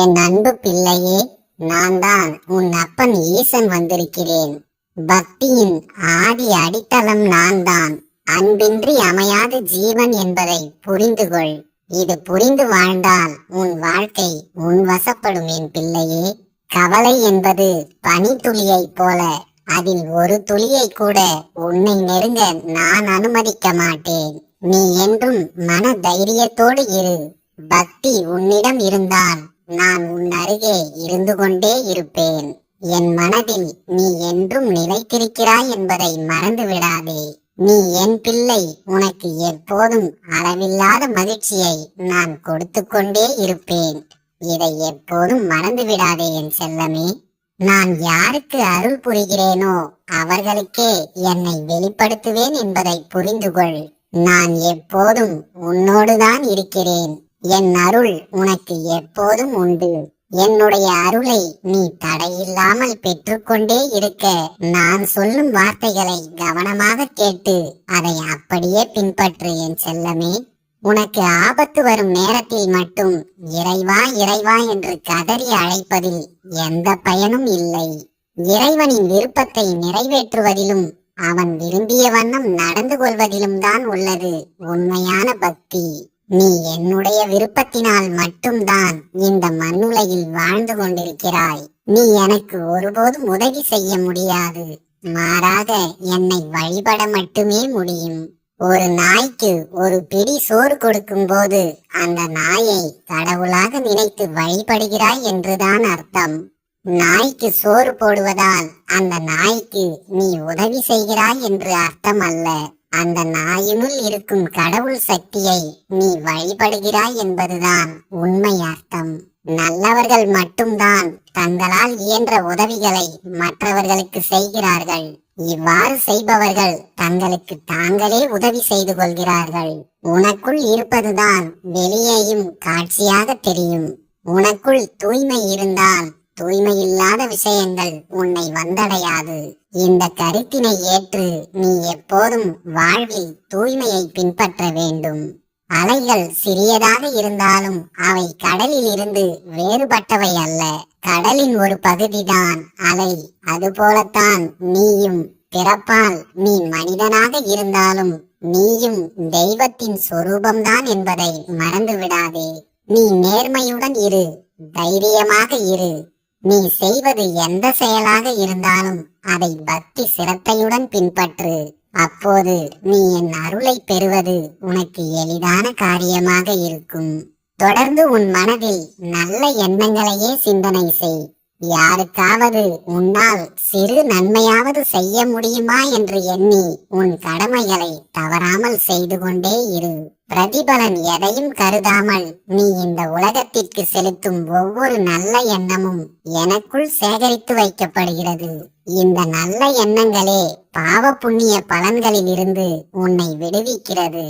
என் அன்பு பிள்ளையே நான் தான் உன் அப்பன் ஈசன் வந்திருக்கிறேன். பக்தியின் ஆதி அடித்தளம் நான் தான் அன்பின்றி அமையாத ஜீவன் என்பதை புரிந்து கொள் இது புரிந்து வாழ்ந்தால் உன் வாழ்க்கை உன் வசப்படும் என் பிள்ளையே. கவலை என்பது பனித்துளியைப் போல அதில் ஒரு துளியை கூட உன்னை நெருங்க நான் அனுமதிக்க மாட்டேன். நீ என்றும் மன தைரியத்தோடு இரு. பக்தி உன்னிடம் இருந்தால் நான் உன் அருகே இருந்து கொண்டே இருப்பேன். என் மனதில் நீ என்றும் நிலைத்திருக்கிறாய் என்பதை மறந்து விடாதே நீ என் பிள்ளை. உனக்கு எப்போதும் அளவில்லாத மகிழ்ச்சியை நான் கொடுத்து கொண்டே இருப்பேன். இதை எப்போதும் மறந்து விடாதே என் செல்லமே. நான் யாருக்கு அருள் புரிகிறேனோ அவர்களுக்கே என்னை வெளிப்படுத்துவேன் என்பதை புரிந்து கொள் நான் எப்போதும் உன்னோடுதான் இருக்கிறேன். என் அருள் உனக்கு எப்போதும் உண்டு. என்னுடைய அருளை நீ தடையில்லாமல் பெற்றுக்கொண்டே இருக்க. நான் சொல்லும் வார்த்தைகளை கவனமாக கேட்டு அதை அப்படியே பின்பற்று என் செல்லமே. உனக்கு ஆபத்து வரும் நேரத்தில் மட்டும் இறைவா இறைவா என்று கதறி அழைப்பதில் எந்த பயனும் இல்லை. இறைவனின் விருப்பத்தை நிறைவேற்றுவதிலும் அவன் விரும்பிய வண்ணம் நடந்து கொள்வதிலும் தான் உள்ளது உண்மையான பக்தி. நீ என்னுடைய விருப்பத்தினால் மட்டும்தான் இந்த மண்ணுலகில் வாழ்ந்து கொண்டிருக்கிறாய். நீ எனக்கு ஒருபோதும் உதவி செய்ய முடியாது. மாறாக என்னை வழிபட மட்டுமே முடியும். ஒரு நாய்க்கு ஒரு பிடி சோறு கொடுக்கும் போது அந்த நாயை கடவுளாக நினைத்து வழிபடுகிறாய் என்றுதான் அர்த்தம். நாய்க்கு சோறு போடுவதால் அந்த நாய்க்கு நீ உதவி செய்கிறாய் என்று அர்த்தம் அல்ல அந்த நாயினுள் இருக்கும் கடவுள் சக்தியை நீ வழிபடுகிறாய் என்பதுதான் உண்மை அர்த்தம். நல்லவர்கள் மட்டும்தான் தங்களால் இயன்ற உதவிகளை மற்றவர்களுக்கு செய்கிறார்கள். இவ்வாறு செய்பவர்கள் தங்களுக்கு தாங்களே உதவி செய்து கொள்கிறார்கள். உனக்குள் இருப்பதுதான் வெளியேயும் காட்சியாக தெரியும். உனக்குள் தூய்மை இருந்தால் தூய்மையில்லாத விஷயங்கள் உன்னை வந்தடையாது. இந்த கருத்தினை ஏற்று நீ எப்போதும் வாழ்வில் தூய்மையை பின்பற்ற வேண்டும். அலைகள் சிறியதாக இருந்தாலும் அவை கடலில் இருந்து வேறுபட்டவை அல்ல. கடலின் ஒரு பகுதிதான் அலை. அதுபோலத்தான் நீயும் பிறப்பால் நீ மனிதனாக இருந்தாலும் நீயும் தெய்வத்தின் சொரூபம்தான் என்பதை மறந்து விடாதே நீ நேர்மையுடன் இரு தைரியமாக இரு. நீ செய்வது எந்த செயலாக இருந்தாலும் அதை பக்தி சிரத்தையுடன் பின்பற்று. அப்போது நீ என் அருளை பெறுவது உனக்கு எளிதான காரியமாக இருக்கும். தொடர்ந்து உன் மனதில் நல்ல எண்ணங்களையே சிந்தனை செய். யாருக்காவது உன்னால் சிறு நன்மையாவது செய்ய முடியுமா என்று எண்ணி உன் கடமைகளை தவறாமல் செய்து கொண்டே இரு. பிரதிபலன் எதையும் கருதாமல் நீ இந்த உலகத்திற்கு செலுத்தும் ஒவ்வொரு நல்ல எண்ணமும் எனக்குள் சேகரித்து வைக்கப்படுகிறது. இந்த நல்ல எண்ணங்களே பாவ புண்ணிய பலன்களில் இருந்து உன்னை விடுவிக்கிறது.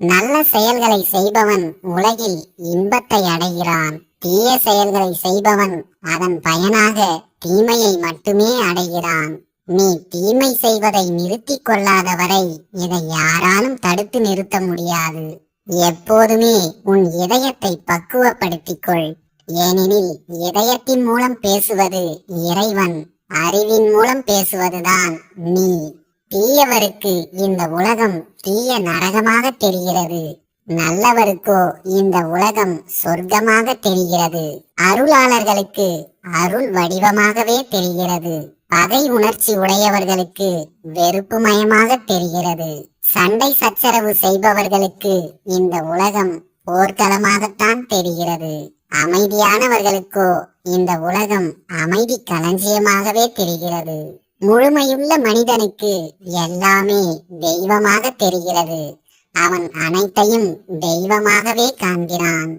நல்ல செயல்களை செய்பவன் உலகில் இன்பத்தை அடைகிறான். தீய செயல்களை செய்பவன் அதன் பயனாக தீமையை மட்டுமே அடைகிறான். நீ தீமை செய்வதை நிறுத்திக் கொள்ளாத வரை இதை யாராலும் தடுத்து நிறுத்த முடியாது. எப்போதுமே உன் இதயத்தை பக்குவப்படுத்திக் கொள் ஏனெனில் இதயத்தின் மூலம் பேசுவது இறைவன் அறிவின் மூலம் பேசுவதுதான் நீ. தீயவருக்கு இந்த உலகம் தீய நரகமாக தெரிகிறது. நல்லவருக்கோ இந்த உலகம் சொர்க்கமாக தெரிகிறது. அருளாளர்களுக்கு அருள் வடிவமாகவே தெரிகிறது. பகை உணர்ச்சி உடையவர்களுக்கு வெறுப்பு மயமாக தெரிகிறது. சண்டை சச்சரவு செய்பவர்களுக்கு இந்த உலகம் போர்க்களமாகத்தான் தெரிகிறது. அமைதியானவர்களுக்கோ இந்த உலகம் அமைதி களஞ்சியமாகவே தெரிகிறது. முழுமையுள்ள மனிதனுக்கு எல்லாமே தெய்வமாக தெரிகிறது. அவன் அனைத்தையும் தெய்வமாகவே காண்கிறான்.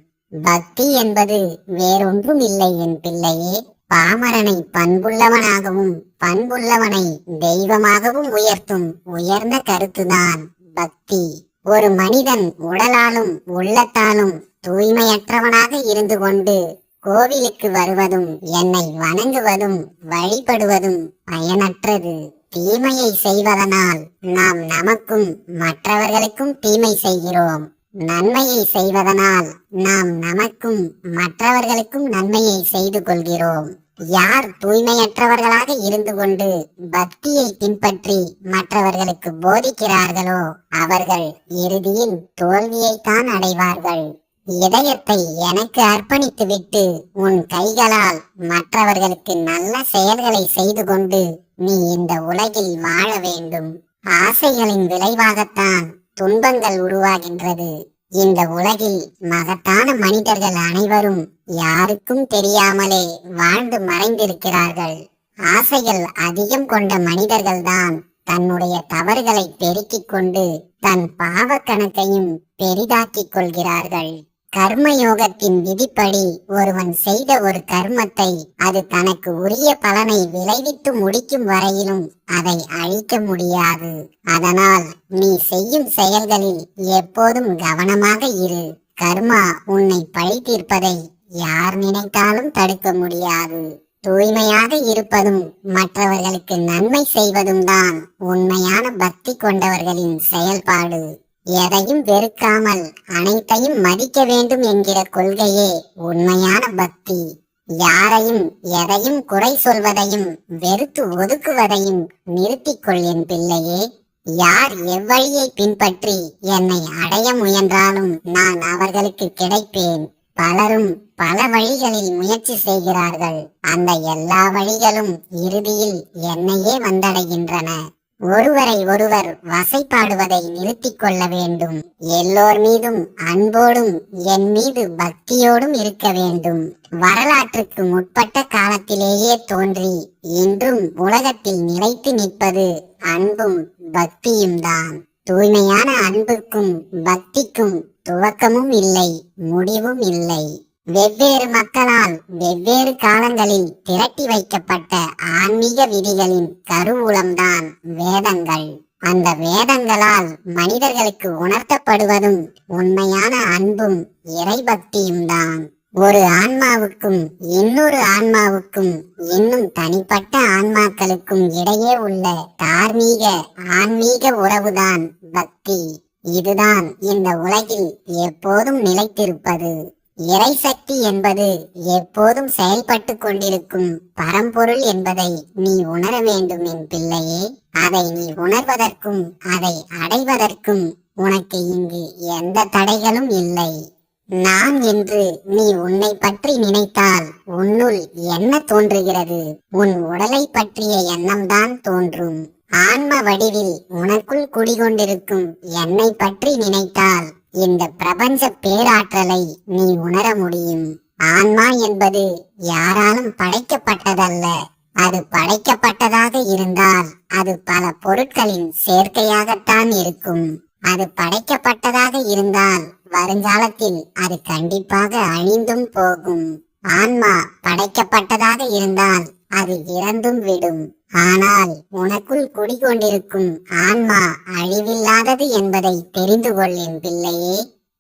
பக்தி என்பது வேறொன்றும் இல்லை என் பிள்ளையே. பாமரனை பண்புள்ளவனாகவும் பண்புள்ளவனை தெய்வமாகவும் உயர்த்தும் உயர்ந்த கருத்துதான் பக்தி. ஒரு மனிதன் உடலாலும் உள்ளத்தாலும் தூய்மையற்றவனாக இருந்து கொண்டு கோவிலுக்கு வருவதும் என்னை வணங்குவதும் வழிபடுவதும் பயனற்றது. தீமையை செய்வதனால் நாம் நமக்கும் மற்றவர்களுக்கும் தீமை செய்கிறோம். நன்மையை செய்வதனால் நாம் நமக்கும் மற்றவர்களுக்கும் நன்மையை செய்து கொள்கிறோம். யார் தூய்மையற்றவர்களாக இருந்து கொண்டு பக்தியை பின்பற்றி மற்றவர்களுக்கு போதிக்கிறார்களோ அவர்கள் இறுதியில் தோல்வியைத்தான் அடைவார்கள். இதயத்தை எனக்கு அர்ப்பணித்துவிட்டு உன் கைகளால் மற்றவர்களுக்கு நல்ல செயல்களை செய்து கொண்டு நீ இந்த உலகில் வாழ வேண்டும். ஆசைகளின் விளைவாகத்தான் துன்பங்கள் உருவாகின்றது. இந்த உலகில் மகத்தான மனிதர்கள் அனைவரும் யாருக்கும் தெரியாமலே வாழ்ந்து மறைந்திருக்கிறார்கள். ஆசைகள் அதிகம் கொண்ட மனிதர்கள்தான் தன்னுடைய தவறுகளை பெருக்கிக் கொண்டு தன் பாவ கணக்கையும் பெரிதாக்கிக் கொள்கிறார்கள். கர்மயோகத்தின் விதிப்படி ஒருவன் செய்த ஒரு கர்மத்தை அது தனக்கு உரிய பலனை விளைவித்து முடிக்கும் வரையிலும் அதை அழிக்க முடியாது. அதனால் நீ செய்யும் செயல்களில் எப்போதும் கவனமாக இரு. கர்மா உன்னை பழி தீர்ப்பதை யார் நினைத்தாலும் தடுக்க முடியாது. தூய்மையாக இருப்பதும் மற்றவர்களுக்கு நன்மை செய்வதும் தான் உண்மையான பக்தி கொண்டவர்களின் செயல்பாடு. எதையும் வெறுக்காமல் அனைத்தையும் மதிக்க வேண்டும் என்கிற கொள்கையே உண்மையான பக்தி. யாரையும் எதையும் குறை சொல்வதையும் வெறுத்து ஒதுக்குவதையும் நிறுத்திக்கொள் என் பிள்ளையே. யார் எவ்வழியை பின்பற்றி என்னை அடைய முயன்றாலும் நான் அவர்களுக்கு கிடைப்பேன். பலரும் பல வழிகளில் முயற்சி செய்கிறார்கள். அந்த எல்லா வழிகளும் இறுதியில் என்னையே வந்தடைகின்றன. ஒருவரை ஒருவர் வசைப்பாடுவதை நிறுத்திக் கொள்ள வேண்டும். எல்லோர் மீதும் அன்போடும் என் மீது பக்தியோடும் இருக்க வேண்டும். வரலாற்றுக்கு முற்பட்ட காலத்திலேயே தோன்றி இன்றும் உலகத்தில் நிலைத்து நிற்பது அன்பும் பக்தியும் தான். தூய்மையான அன்புக்கும் பக்திக்கும் துவக்கமும் இல்லை முடிவும் இல்லை. வெவ்வேறு மக்களால் வெவ்வேறு காலங்களில் திரட்டி வைக்கப்பட்ட ஆன்மீக விதிகளின் கருவூலம்தான் வேதங்கள். அந்த வேதங்களால் மனிதர்களுக்கு உணர்த்தப்படுவதும் உண்மையான அன்பும் இறைபக்தியும் தான் ஒரு ஆன்மாவுக்கும் இன்னொரு ஆன்மாவுக்கும் இன்னும் தனிப்பட்ட ஆன்மாக்களுக்கும் இடையே உள்ள தார்மீக ஆன்மீக உறவுதான் பக்தி. இதுதான் இந்த உலகில் எப்போதும் நிலைத்திருப்பது. இறைசக்தி என்பது எப்போதும் செயல்பட்டு கொண்டிருக்கும் பரம்பொருள் என்பதை நீ உணர வேண்டும் என் பிள்ளையே. அதை நீ உணர்வதற்கும் அதை அடைவதற்கும் உனக்கு இங்கு எந்த தடைகளும் இல்லை. நான் என்று நீ உன்னை பற்றி நினைத்தால் உன்னுள் என்ன தோன்றுகிறது? உன் உடலை பற்றிய எண்ணம்தான் தோன்றும். ஆன்ம வடிவில் உனக்குள் குடிகொண்டிருக்கும் என்னை பற்றி நினைத்தால் இந்த பிரபஞ்ச பேராற்றலை நீ உணர முடியும். ஆன்மா என்பது யாராலும் படைக்கப்பட்டதல்ல. அது படைக்கப்பட்டதாக இருந்தால் அது பல பொருட்களின் சேர்க்கையாகத்தான் இருக்கும். அது படைக்கப்பட்டதாக இருந்தால் வருங்காலத்தில் அது கண்டிப்பாக அழிந்தும் போகும். ஆன்மா படைக்கப்பட்டதாக இருந்தால் அது இறந்தும் விடும். ஆனால் உனக்குள் குடிகொண்டிருக்கும் ஆன்மா அழிவில்லாதது என்பதை தெரிந்து கொள் என் பிள்ளையே.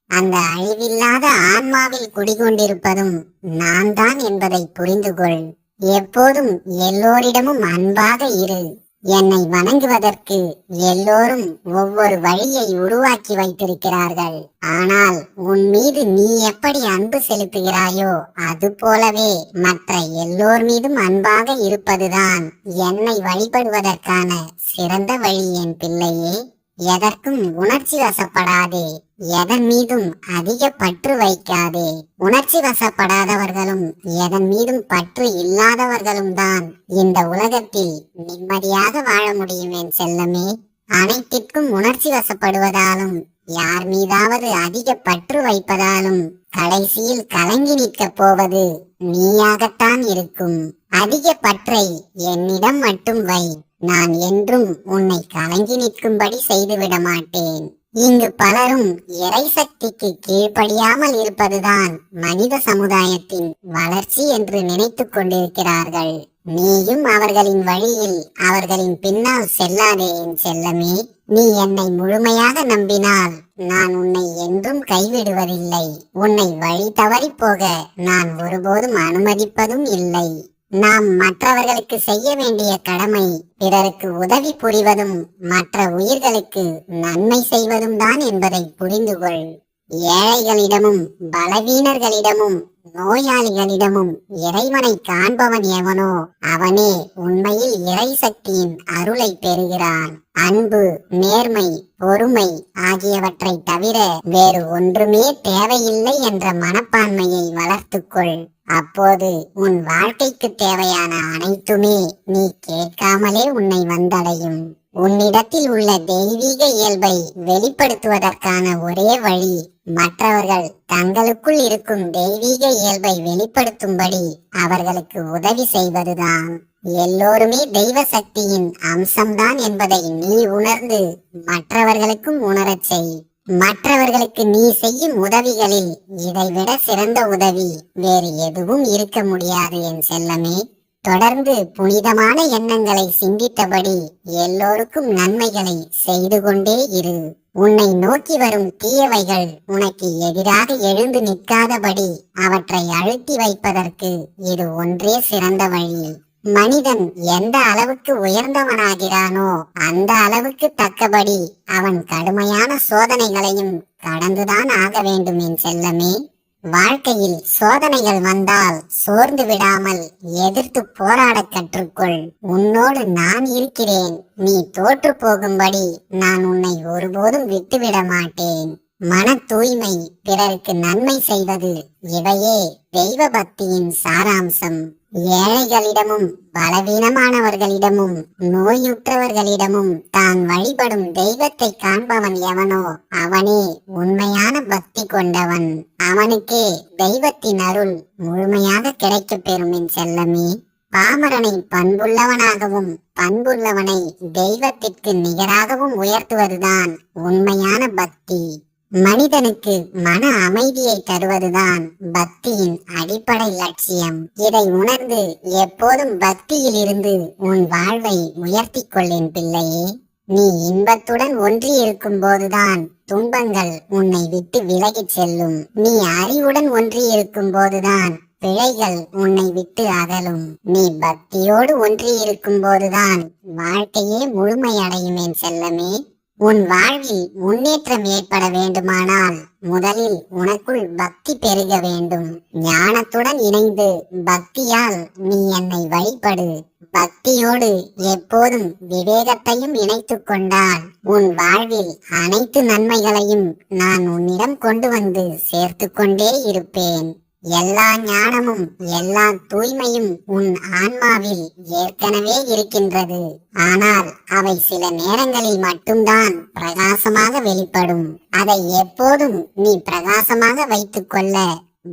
அந்த அழிவில்லாத ஆன்மாவில் குடிகொண்டிருப்பதும் நான் தான் என்பதை புரிந்து கொள். எப்போதும் எல்லோரிடமும் அன்பாக இரு. என்னை வணங்குவதற்கு எல்லோரும் ஒவ்வொரு வழியை உருவாக்கி வைத்திருக்கிறார்கள். ஆனால் உன் மீது நீ எப்படி அன்பு செலுத்துகிறாயோ அது போலவே மற்ற எல்லோர் மீதும் அன்பாக இருப்பதுதான் என்னை வழிபடுவதற்கான சிறந்த வழி என் பிள்ளையே. எதற்கும் உணர்ச்சி வசப்படாதே. எதன் மீதும் அதிக பற்று வைக்காதே. உணர்ச்சி வசப்படாதவர்களும் எதன் மீதும் பற்று இல்லாதவர்களும் தான் இந்த உலகத்தில் நிம்மதியாக வாழ முடியும் என் செல்லமே. அனைத்திற்கும் உணர்ச்சி வசப்படுவதாலும் யார் மீதாவது அதிக பற்று வைப்பதாலும் கடைசியில் கலங்கி நிற்கப் போவது நீயாகத்தான் இருக்கும். அதிக பற்றை என்னிடம் மட்டும் வை. நான் என்றும் உன்னை கலங்கி நிற்கும்படி செய்துவிட மாட்டேன் இங்கு பலரும் இறை சக்திக்கு கீழ்ப்படியாமல் இருப்பதுதான் மனித சமுதாயத்தின் வளர்ச்சி என்று நினைத்துக் கொண்டிருக்கிறார்கள். நீயும் அவர்களின் வழியில் அவர்களின் பின்னால் செல்லாதே என் செல்லமே. நீ என்னை முழுமையாக நம்பினால் நான் உன்னை என்றும் கைவிடுவதில்லை. உன்னை வழி தவறி போக நான் ஒருபோதும் அனுமதிப்பதும் இல்லை. நாம் மற்றவர்களுக்கு செய்ய வேண்டிய கடமை பிறருக்கு உதவி புரிவதும் மற்ற உயிர்களுக்கு நன்மை செய்வதும் தான் என்பதை புரிந்து கொள். ஏழைகளிடமும் பலவீனர்களிடமும் நோயாளிகளிடமும் இறைவனை காண்பவன் எவனோ அவனே உண்மையில் இறை சக்தியின் அருளை பெறுகிறான். அன்பு நேர்மை பொறுமை ஆகியவற்றை தவிர வேறு ஒன்றுமே தேவையில்லை என்ற மனப்பான்மையை வளர்த்துக்கொள். அப்போது உன் வாழ்க்கைக்கு தேவையான அனைத்துமே நீ கேட்காமலே உன்னை வந்தடையும். உன்னிடத்தில் உள்ள தெய்வீக இயல்பை வெளிப்படுத்துவதற்கான ஒரே வழி மற்றவர்கள் தங்களுக்குள் இருக்கும் தெய்வீக இயல்பை வெளிப்படுத்தும்படி அவர்களுக்கு உதவி செய்வதுதான். எல்லோருமே தெய்வ சக்தியின் அம்சம்தான் என்பதை நீ உணர்ந்து மற்றவர்களுக்கும் உணரச் செய். மற்றவர்களுக்கு நீ செய்யும் உதவிகளில் இதைவிட சிறந்த உதவி வேறு எதுவும் இருக்க முடியாது என் செல்லமே. தொடர்ந்து புனிதமான எண்ணங்களை சிந்தித்தபடி எல்லோருக்கும் நன்மைகளை செய்து கொண்டே இரு. உன்னை நோக்கி வரும் தீயவைகள் உனக்கு எதிராக எழுந்து நிற்காதபடி அவற்றை அழுத்தி வைப்பதற்கு இது ஒன்றே சிறந்த வழி. மனிதன் எந்த அளவுக்கு உயர்ந்தவனாகிறானோ அந்த அளவுக்கு தக்கபடி அவன் கடுமையான சோதனைகளையும் கடந்துதான் ஆக வேண்டும் என் செல்லமே. வாழ்க்கையில் சோதனைகள் வந்தால் சோர்ந்து விடாமல் எதிர்த்து போராடக் கற்றுக்கொள். உன்னோடு நான் இருக்கிறேன். நீ தோற்று போகும்படி நான் உன்னை ஒருபோதும் விட்டுவிட மாட்டேன். மன தூய்மை பிறருக்கு நன்மை செய்வது இவையே தெய்வ பக்தியின் சாராம்சம். ஏழைகளிடமும் பலவீனமானவர்களிடமும் நோயுற்றவர்களிடமும் தான் வழிபடும் தெய்வத்தை காண்பவன் எவனோ அவனே உண்மையான பக்தி கொண்டவன். அவனுக்கே தெய்வத்தின் அருள் முழுமையாக கிடைக்கப் பெறும் என் செல்லமே. பாமரனை பண்புள்ளவனாகவும் பண்புள்ளவனை தெய்வத்திற்கு நிகராகவும் உயர்த்துவதுதான் உண்மையான பக்தி. மனிதனுக்கு மன அமைதியை தருவதுதான் பக்தியின் அடிப்படை லட்சியம். இதை உணர்ந்து எப்போதும் பக்தியில் இருந்து உன் வாழ்வை உயர்த்திக் கொள்ளேன் பிள்ளையே. நீ இன்பத்துடன் ஒன்றி இருக்கும் போதுதான் துன்பங்கள் உன்னை விட்டு விலகிச் செல்லும். நீ அறிவுடன் ஒன்றி இருக்கும் போதுதான் பிழைகள் உன்னை விட்டு அகலும். நீ பக்தியோடு ஒன்றி இருக்கும் போதுதான் வாழ்க்கையே முழுமையடையும் என் செல்லமே. உன் வாழ்வில் முன்னேற்றம் ஏற்பட வேண்டுமானால் முதலில் உனக்குள் பக்தி பெருக வேண்டும். ஞானத்துடன் இணைந்து பக்தியால் நீ என்னை வழிபடு. பக்தியோடு எப்போதும் விவேகத்தையும் இணைத்து கொண்டால் உன் வாழ்வில் அனைத்து நன்மைகளையும் நான் உன்னிடம் கொண்டு வந்து சேர்த்து கொண்டே இருப்பேன். எல்லா ஞானமும் எல்லா தூய்மையும் உன் ஆன்மாவில் ஏற்கனவே இருக்கின்றது. ஆனால் அவை சில நேரங்களில் மட்டும்தான் பிரகாசமாக வெளிப்படும். அதை எப்போதும் நீ பிரகாசமாக வைத்துக் கொள்ள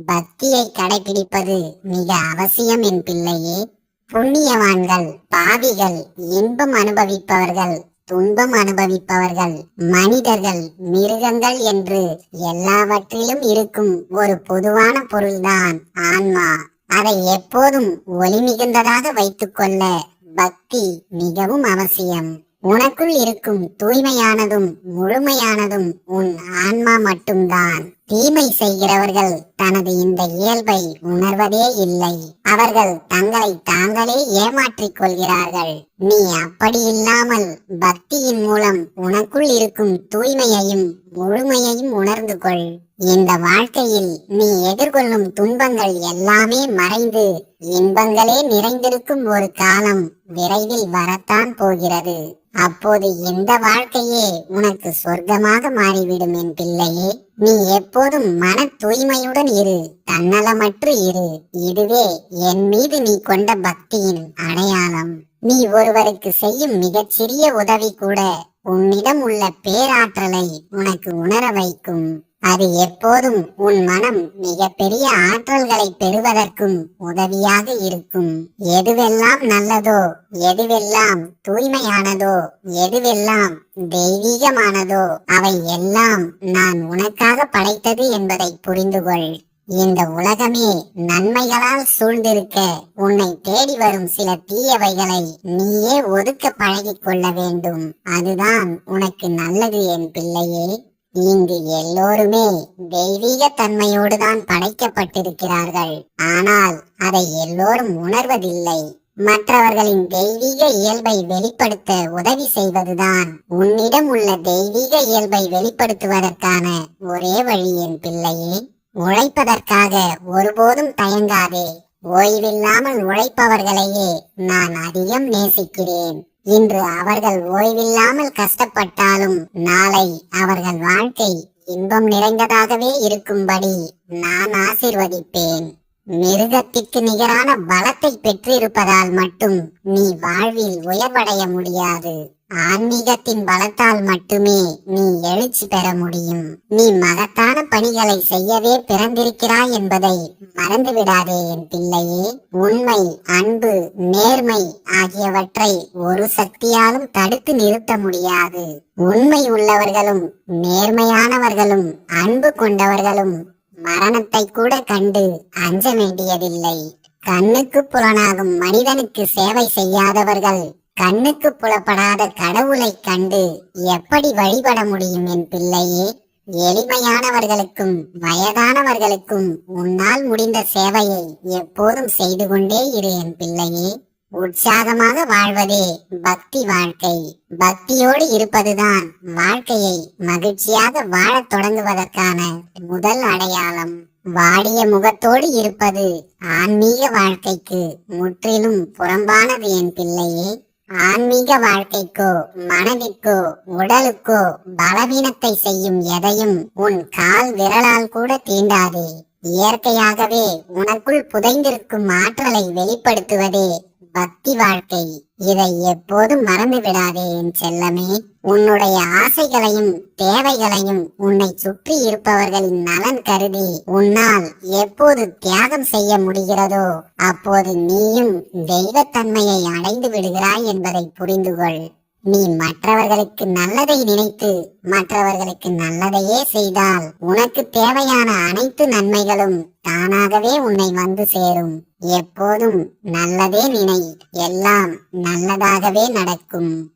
பக்தியை கடைபிடிப்பது மிக அவசியம் என் பிள்ளையே. புண்ணியவான்கள் பாவிகள் இன்பம் அனுபவிப்பவர்கள் துன்பம் அனுபவிப்பவர்கள் மனிதர்கள் மிருகங்கள் என்று எல்லாவற்றிலும் இருக்கும் ஒரு பொதுவான பொருள்தான் ஆன்மா. அதை எப்போதும் ஒளி மிகுந்ததாக வைத்துக்கொள்ள பக்தி மிகவும் அவசியம். உனக்குள் இருக்கும் தூய்மையானதும் முழுமையானதும் உன் ஆன்மா மட்டும்தான். தீமை செய்கிறவர்கள் தனது இந்த இயல்பை உணர்வதே இல்லை. அவர்கள் தங்களை தாங்களே ஏமாற்றிக் கொள்கிறார்கள். நீ அப்படி இல்லாமல் பக்தியின் மூலம் உனக்குள் இருக்கும் தூய்மையையும் முழுமையையும் உணர்ந்து கொள். இந்த வாழ்க்கையில் நீ எதிர்கொள்ளும் துன்பங்கள் எல்லாமே மறைந்து இன்பங்களே நிறைந்திருக்கும் ஒரு காலம் விரைவில் வரத்தான் போகிறது. அப்போது இந்த வாழ்க்கையே உனக்கு சொர்க்கமாக மாறிவிடும் என் பிள்ளையே. நீ எப்போதும் மன தூய்மையுடன் இரு தன்னலமற்று இரு. இதுவே என் மீது நீ கொண்ட பக்தியின் அடையாளம். நீ ஒருவருக்கு செய்யும் மிகச்சிறிய உதவி கூட உன்னிடம் உள்ள பேராற்றலை உனக்கு உணர வைக்கும். அது எப்போதும் உன் மனம் மிகப்பெரிய ஆற்றல்களை பெறுவதற்கும் உதவியாக இருக்கும். எதுவெல்லாம் நல்லதோ எதுவெல்லாம் தூய்மையானதோ எதுவெல்லாம் தெய்வீகமானதோ அவை எல்லாம் நான் உனக்காக படைத்தது என்பதை புரிந்துகொள். இந்த உலகமே நன்மைகளால் சூழ்ந்திருக்க உன்னை தேடி வரும் சில தீயவைகளை நீயே ஒதுக்க பழகிக் கொள்ள வேண்டும். அதுதான் உனக்கு நல்லது என் பிள்ளையே. இங்கு எல்லோருமே தெய்வீக தன்மையோடு தான் படைக்கப்பட்டிருக்கிறார்கள். ஆனால் அதை எல்லோரும் உணர்வதில்லை. மற்றவர்களின் தெய்வீக இயல்பை வெளிப்படுத்த உதவி செய்வதுதான் உன்னிடம் உள்ள தெய்வீக இயல்பை வெளிப்படுத்துவதற்கான ஒரே வழி என் பிள்ளையே உழைப்பதற்காக ஒருபோதும் தயங்காதே. ஓய்வில்லாமல் உழைப்பவர்களையே நான் அதிகம் நேசிக்கிறேன். இன்று அவர்கள் ஓய்வில்லாமல் கஷ்டப்பட்டாலும் நாளை அவர்கள் வாழ்க்கை இன்பம் நிறைந்ததாகவே இருக்கும்படி நான் ஆசிர்வதிப்பேன். மிருகத்திற்கு நிகரான பலத்தை பெற்றிருப்பதால் மட்டும் நீ வாழ்வில் உயர்வடைய முடியாது. ஆன்மீகத்தின் பலத்தால் மட்டுமே நீ எழுச்சி பெற முடியும். நீ மகத்தான பணிகளை செய்யவே பிறந்திருக்கிறாய் என்பதை மறந்து விடாதே என் பிள்ளையே. உண்மை அன்பு நேர்மை ஆகியவற்றை ஒரு சக்தியாலும் தடுத்து நிறுத்த முடியாது. உண்மை உள்ளவர்களும் நேர்மையானவர்களும் அன்பு கொண்டவர்களும் மரணத்தை கூட கண்டு அஞ்ச வேண்டியதில்லை. கண்ணுக்கு புலனாகும் மனிதனுக்கு சேவை செய்யாதவர்கள் கண்ணுக்கு புலப்படாத கடவுளை கண்டு எப்படி வழிபட முடியும் என் பிள்ளையே? எளிமையானவர்களுக்கும் வயதானவர்களுக்கும் உன்னால் முடிந்த சேவையை எப்போதும் செய்து கொண்டே இரு என் பிள்ளையே. உற்சாகமாக வாழ்வதே பக்தி வாழ்க்கை. பக்தியோடு இருப்பதுதான் வாழ்க்கையை மகிழ்ச்சியாக வாழத் தொடங்குவதற்கான முதல் அடையாளம். வாடிய முகத்தோடு இருப்பது ஆன்மீக வாழ்க்கைக்கு முற்றிலும் புறம்பானது என் பிள்ளையே. ஆன்மீக வாழ்க்கைக்கோ மனதிற்கோ உடலுக்கோ பலவீனத்தை செய்யும் எதையும் உன் கால் விரலால் கூட தீண்டாதே. இயற்கையாகவே உனக்குள் புதைந்திருக்கும் ஆற்றலை வெளிப்படுத்துவதே பக்தி வாழ்க்கை. இதை எப்போதும் மறந்து விடாதே என் செல்லமே. உன்னுடைய ஆசைகளையும் தேவைகளையும் உன்னை சுற்றி இருப்பவர்களின் நலன் கருதி உன்னால் எப்போது தியாகம் செய்ய முடிகிறதோ அப்போது நீயும் தெய்வத்தன்மையை அடைந்து விடுகிறாய் என்பதை புரிந்துகொள் நீ மற்றவர்களுக்கு நல்லதை நினைத்து மற்றவர்களுக்கு நல்லதையே செய்தால் உனக்கு தேவையான அனைத்து நன்மைகளும் தானாகவே உன்னை வந்து சேரும். எப்போதும் நல்லதே நினை எல்லாம் நல்லதாகவே நடக்கும்.